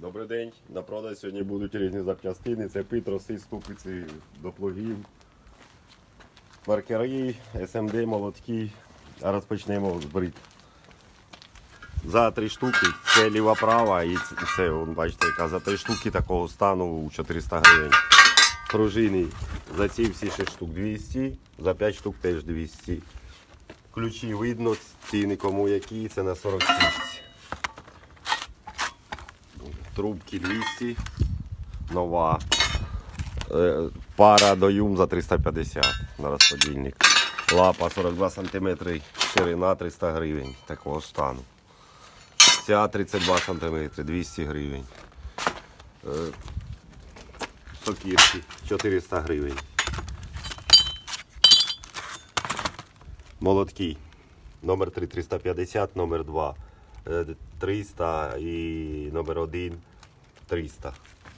Добрий день. На продаж сьогодні будуть різні запчастини. Це питроси, ступиці до плугів, маркери, СМД, молотки. А розпочнемо з брит. За три штуки це ліва права і це, вон, бачите, яка за три штуки такого стану у 400 гривень. Пружини за ці всі 6 штук 200, за 5 штук теж 200. Ключі видно, ціни кому які, це на 46. Трубки 200, нова. Е, Пара до юм за 350 на розподільник. Лапа 42 см, ширина 300 гривень такого стану. Ця 32 см, 200 гривень. Е, Сокірки 400 гривень. Молотки. Номер 3 350, номер 2 е, 300 і номер 1 300.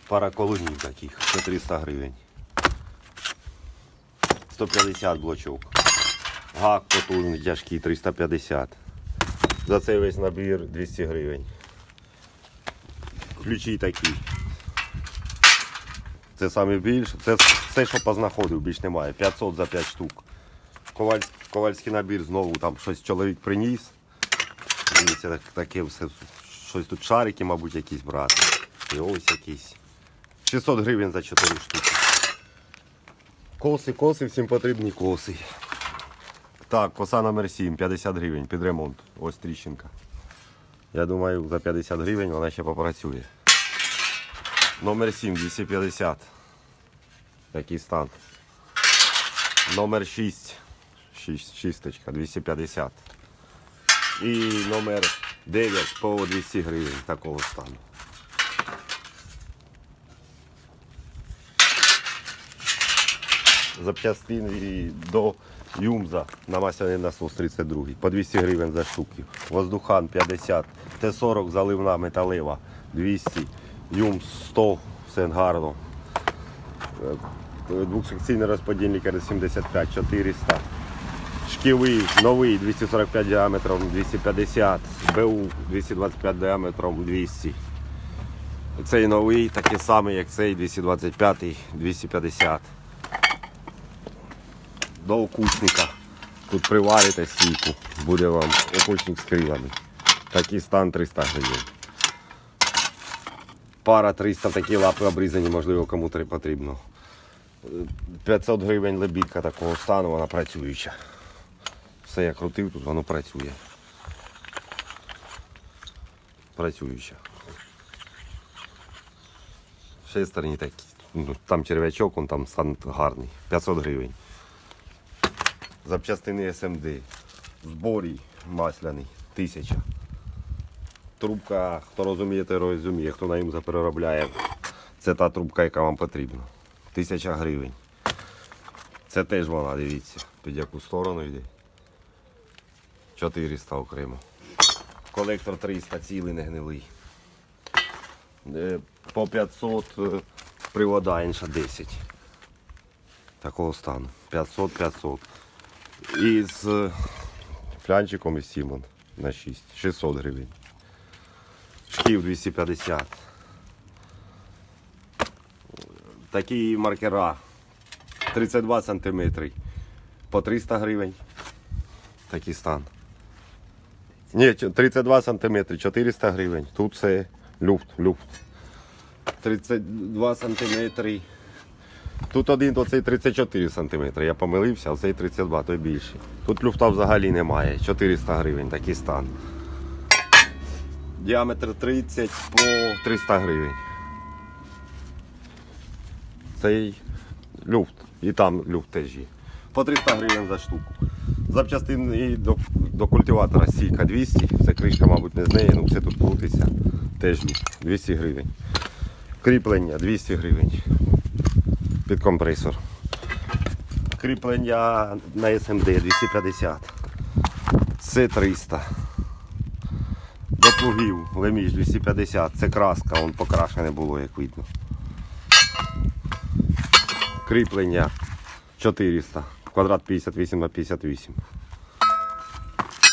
Пара колонів таких, 400 гривень. 150 блочок. Гак потужний тяжкий 350. За цей весь набір 200 гривень. Ключі такі. Це саме більше. Це все, що познаходив, більш немає. 500 за 5 штук. Ковальський набір знову там щось чоловік приніс. Дивіться, так, таке все. Щось тут шарики, мабуть, якісь брати. І ось якісь. 600 гривень за 4 штуки. Коси, коси, всім потрібні коси. Так, коса номер 7, 50 гривень під ремонт. Ось тріщинка. Я думаю, за 50 гривень вона ще попрацює. Номер 7, 250. Такий стан. Номер 6. 6 шісточка, 250. І номер 9 по 200 гривень такого стану. Запчастини до Юмза на масляний насос 32 по 200 гривень за штуки. Воздухан 50, Т-40 заливна металева 200, Юмз 100, все гарно. Е, розподільник R75 400. Шківий новий 245 діаметром 250, БУ 225 діаметром 200. Цей новий такий самий, як цей 225 250. До окучника. Тут приварите стійку, буде вам окучник з крилами. Такий стан 300 гривень. Пара 300 такі лапи обрізані, можливо, кому потрібно. 500 гривень лебідка такого стану, вона працююча. Все я крутив, тут воно працює. Працююча. Шестерні такі. Ну, Там черв'ячок, он там стан гарний. 500 гривень. Запчастини СМД. Зборій масляний. Тисяча. Трубка, хто розуміє, той розуміє, хто на їм запереробляє. Це та трубка, яка вам потрібна. Тисяча гривень. Це теж вона, дивіться, під яку сторону йде. 400 окремо. Колектор 300 цілий не гнилий. Е, По 500 е, привода інша 10. Такого стану. 500-500. І з е, флянчиком і Сімон на 6. 600 гривень. Шків 250. Такі маркера 32 сантиметри по 300 гривень. Такий стан. Ні, 32 сантиметри, 400 гривень. Тут це люфт, люфт. 32 сантиметри. Тут один, то цей 34 сантиметри. Я помилився, а цей 32, той більший. Тут люфта взагалі немає. 400 гривень, такий стан. Діаметр 30 по 300 гривень. Цей люфт. І там люфт теж є. По 300 гривень за штуку. Запчастин і до, до культиватора сійка 200. Це кришка, мабуть, не з неї, ну все тут крутиться. Теж 200 гривень. Кріплення 200 гривень. Під компресор. Кріплення на СМД 250. Це 300. До плугів леміж 250. Це краска, вон покрашене було, як видно. Кріплення 400. Квадрат 58 на 58.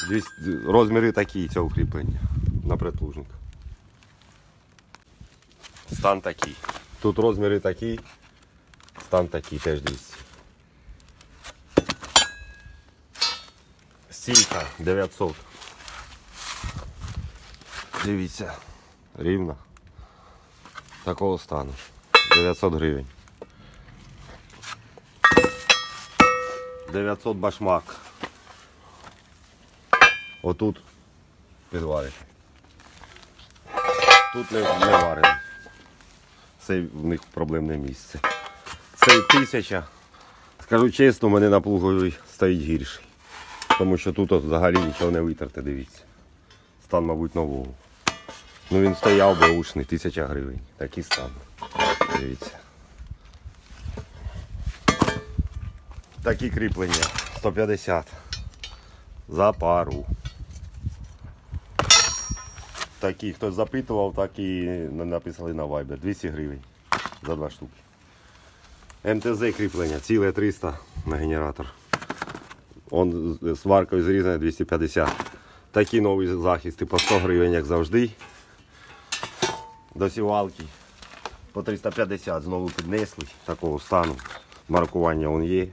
200, розміри такі цього кріплення на притлужник. Стан такий. Тут розміри такі, стан такий теж 200. Стійка 900. Дивіться, рівно. Такого стану. 900 гривень. 900 башмак. Отут підварити. Тут не, не варений. Це в них проблемне місце. Цей тисяча. Скажу чесно, мене на плуговій стоїть гірший. Тому що тут взагалі нічого не витерте, дивіться. Стан, мабуть, нового. Ну він стояв беушний, тисяча гривень. Такий стан. Дивіться. Такі кріплення 150 за пару. Такі, хтось запитував, так і написали на Viber. 200 гривень за два штуки. МТЗ кріплення, ціле 300 на генератор. Он з варкою зрізане 250. Такі нові захисти по 100 гривень, як завжди. До сівалки по 350 знову піднесли такого стану. Маркування он є.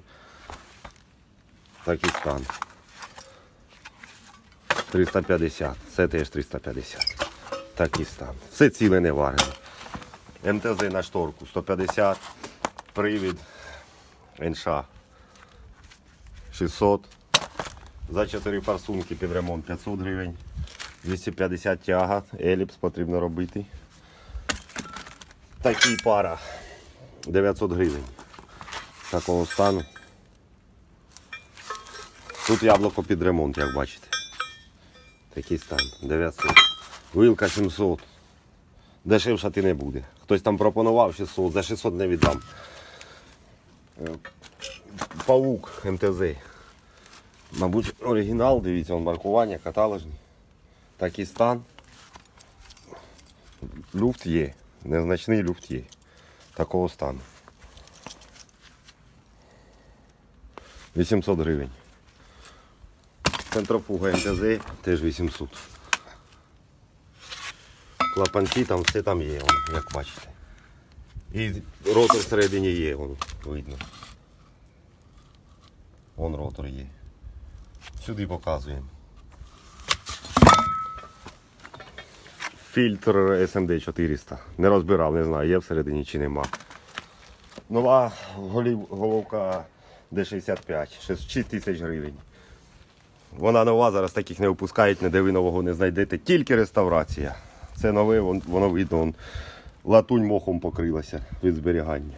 Такий стан. 350. Це теж 350. Такий стан. Все ціле не варене. МТЗ на шторку 150. Привід НШ 600. За 4 форсунки під ремонт 500 гривень. 250 тяга, еліпс потрібно робити. Такий пара 900 гривень. Такого стану. Тут яблуко під ремонт, як бачите. Такий стан. 900. Вилка 700. Дешевша ти не буде. Хтось там пропонував 600, за 600 не віддам. Е, Паук МТЗ. Мабуть, оригінал, дивіться, он маркування, каталожні. Такий стан. Люфт є. Незначний люфт є. Такого стану. 800 гривень. Центрофуга МТЗ теж 800. Клапанці там все там є, як бачите. І ротор всередині є, вон, видно. Вон ротор є. Сюди показуємо. Фільтр SMD 400. Не розбирав, не знаю, є всередині чи нема. Нова головка D65, 6 тисяч гривень. Вона нова, зараз таких не випускають, ніде ви нового не знайдете, тільки реставрація. Це нове, воно видно, вон, латунь мохом покрилася від зберігання.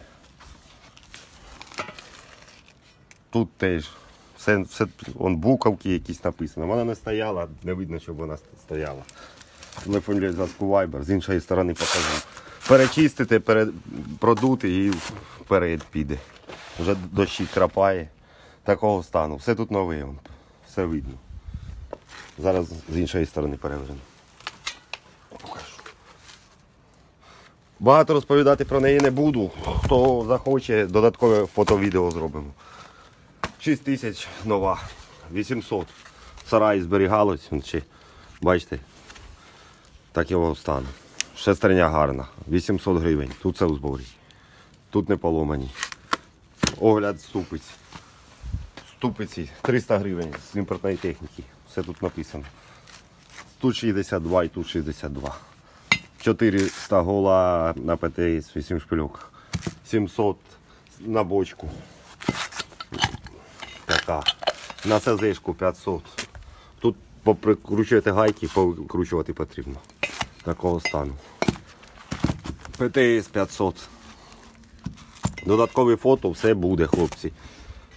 Тут теж. Все, все, вон буковки якісь написано. Вона не стояла, не видно, щоб вона стояла. Телефон для зв'язку Viber, з іншої сторони покажу. Перечистити, пере, продути і вперед піде. Вже дощі крапає. Такого стану. Все тут нове, все видно. Зараз з іншої сторони переверну. Багато розповідати про неї не буду. Хто захоче, додаткове фото-відео зробимо. 6 тисяч нова, 800. В сараї зберігалось, ще, бачите, так його стану. Шестерня гарна, 800 гривень. Тут це у зборі. Тут не поломані. Огляд ступиць. Ступиці 300 гривень з імпортної техніки. Все тут написано. Тут 62 і тут 62. 400 гола на ПТС, 8 шпильок. 700 на бочку. Така. На СЗшку 500. Тут поприкручуєте гайки, повикручувати потрібно. Такого стану. ПТС 500. Додаткові фото, все буде, хлопці.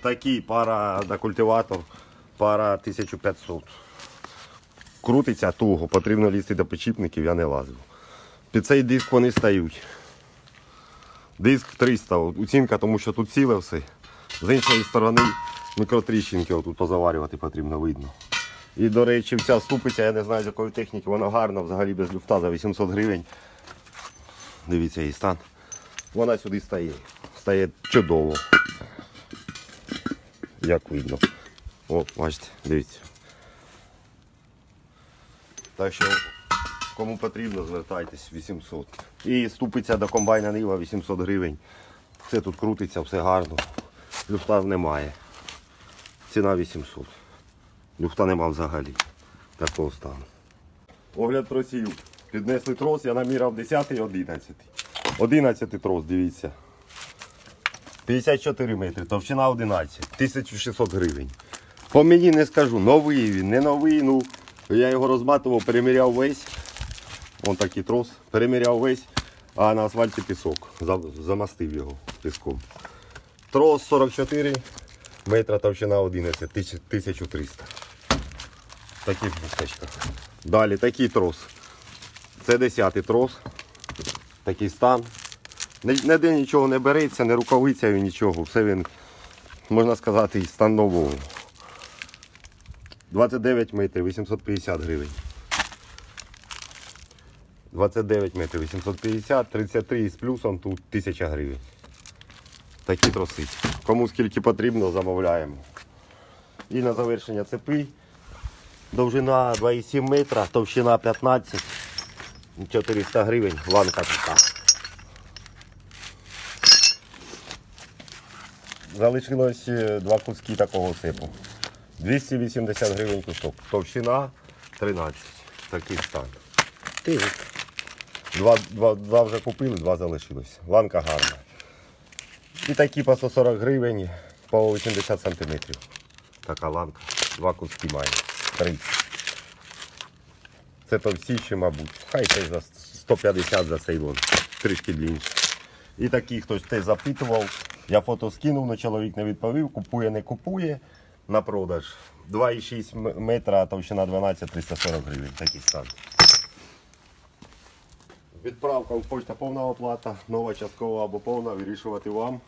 Такі пара на культиватор, пара 1500. Крутиться туго, потрібно лізти до підшипників, я не лазив. Під цей диск вони стають. Диск 300, оцінка, тому що тут ціле все. З іншої сторони мікротріщинки отут позаварювати потрібно, видно. І, до речі, ця ступиця, я не знаю з якої техніки, вона гарна, взагалі без люфта за 800 гривень. Дивіться її стан. Вона сюди стає. Стає чудово. Як видно. О, бачите, дивіться. Так що, Кому потрібно, звертайтесь 800. І ступиться до комбайна Нива 800 гривень. Все тут крутиться, все гарно. Люфта немає. Ціна 800. Люфта нема взагалі. Такого стану. Огляд тросів. Піднесли трос, я наміряв 10 і 11. 11 трос, дивіться. 54 метри, товщина 11, 1600 гривень. По мені не скажу, новий він, не новий. Ну, я його розматував, переміряв весь. Вон такий трос, переміряв весь, а на асфальті пісок. Замастив його піском. Трос 44 метра, товщина 11, 1300. В таких бусточках. Далі такий трос. Це 10 трос. Такий стан. Ніде нічого не береться, не рукавицяю, нічого. Все він, можна сказати, стан нового. 29 метрів, 850 гривень. 29 метрів 850, 33 із плюсом тут 1000 гривень. Такі троси. Кому скільки потрібно, замовляємо. І на завершення цепи. Довжина 2,7 метра, товщина 15, 400 гривень, ланка така. Залишилось е, два куски такого цепу. 280 гривень кусок. Товщина 13. Такий стан. Два, два, два вже купили, два залишилось. Ланка гарна. І такі по 140 гривень, по 80 сантиметрів. Така ланка. Два куски має. 30. Це товстіші, мабуть. Хай цей за 150 за цей вон. Трішки длинніше. І такий хтось теж запитував. Я фото скинув, але чоловік не відповів. Купує, не купує на продаж. 2,6 м- метра, товщина 12, 340 гривень. Такий стан. Відправка в почта повна оплата, нова часткова або повна, вирішувати вам.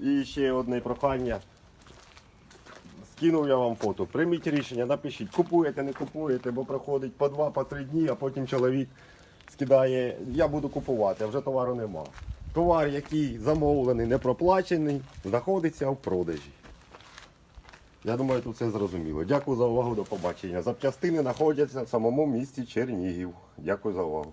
І ще одне прохання. Скинув я вам фото. Прийміть рішення, напишіть, купуєте, не купуєте, бо проходить по два, по три дні, а потім чоловік скидає, я буду купувати, а вже товару нема. Товар, який замовлений, не проплачений, знаходиться в продажі. Я думаю, тут все зрозуміло. Дякую за увагу, до побачення. Запчастини знаходяться в самому місті Чернігів. Дякую за увагу.